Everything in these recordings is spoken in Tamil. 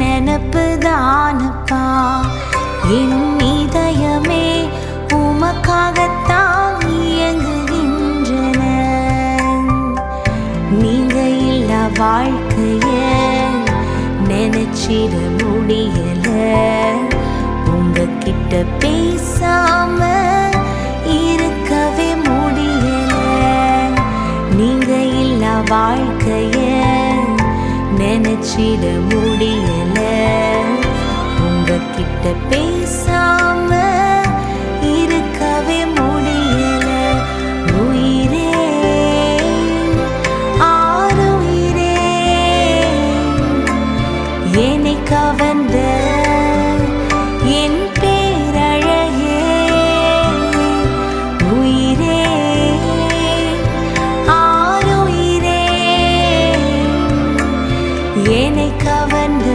நெனப்பு தானப்பா என் இதயமே உமக்காகத்தான் இயங்குகின்றன. நீங்க இல்ல வாழ்க்கைய நினைச்சிட முடியல. உங்ககிட்ட பேசாம இருக்கவே முடியல. நீங்க இல்ல வாழ்க்கைய நினைச்சிட முடியல. உங்ககிட்ட பேசாம இருக்கவே முடியல. உயிரே ஆருயிரே என்னை கவர்ந்த என் பேரழகே உயிரே ஆருயிரே என்னை கவர்ந்த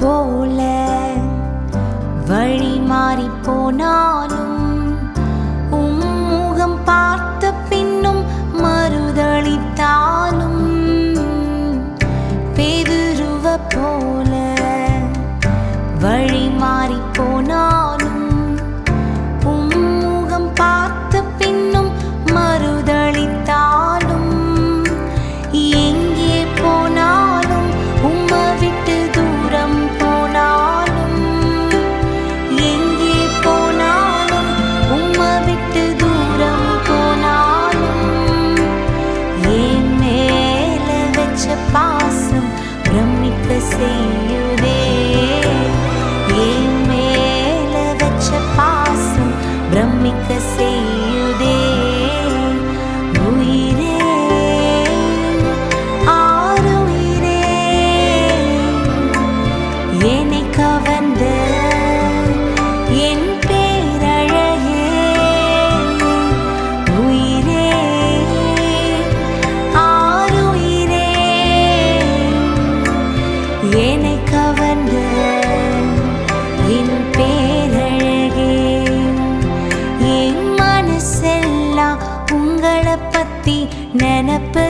போல வழி மாறி போனா see. happen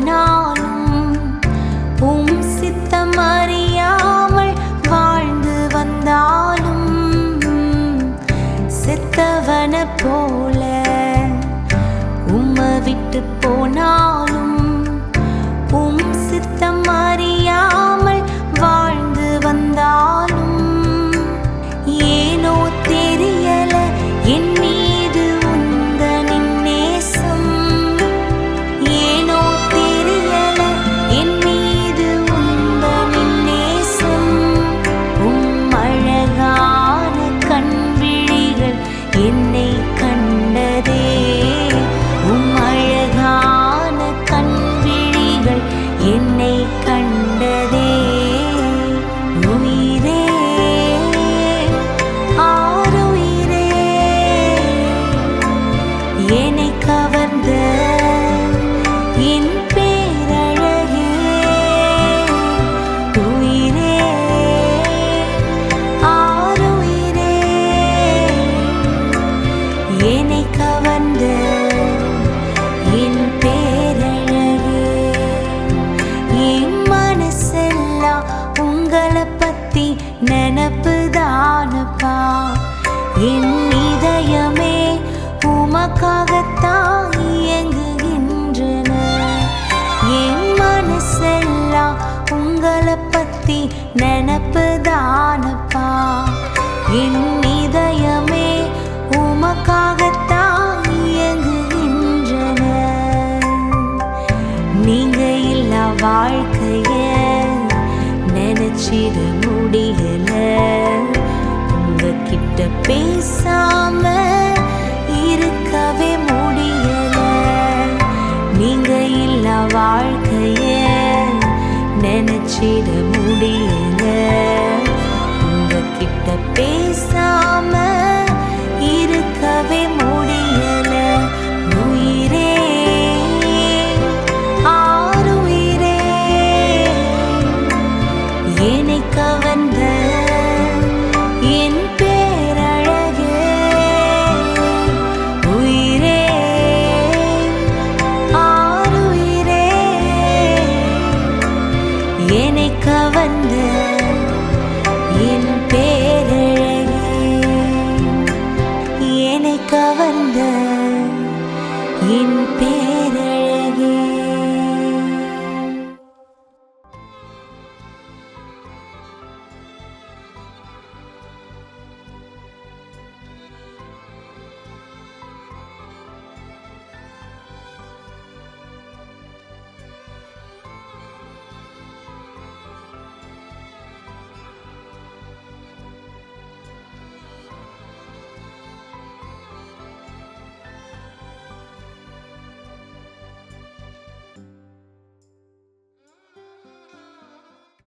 போனாலும் உம் சித்தம் அறியாமல் வாழ்ந்து வந்தாலும் செத்தவன போல உம்மை விட்டு போனாலும் உம் சித்தம் அறிய கண்டதே. நினப்பு தானப்பா என் இதயமே உமக்காகத்தான் இயங்குகின்றன. என் மனசெல்லாம் உங்களை பத்தி நினப்பு தானப்பா என் இதயமே உமக்காகத்தான் இயங்குகின்றன. நீங்க இல்லா வாழ்க்கைய நினைச்சிடும்? பேசாம இருக்கவே முடியல. நீங்க இல்ல வாழ்க்கைய நினைச்சிட முடியல. உங்ககிட்ட பேசாம இருக்கவே முடியல. உயிரே ஆருயிரே என்னை கவர்ந்த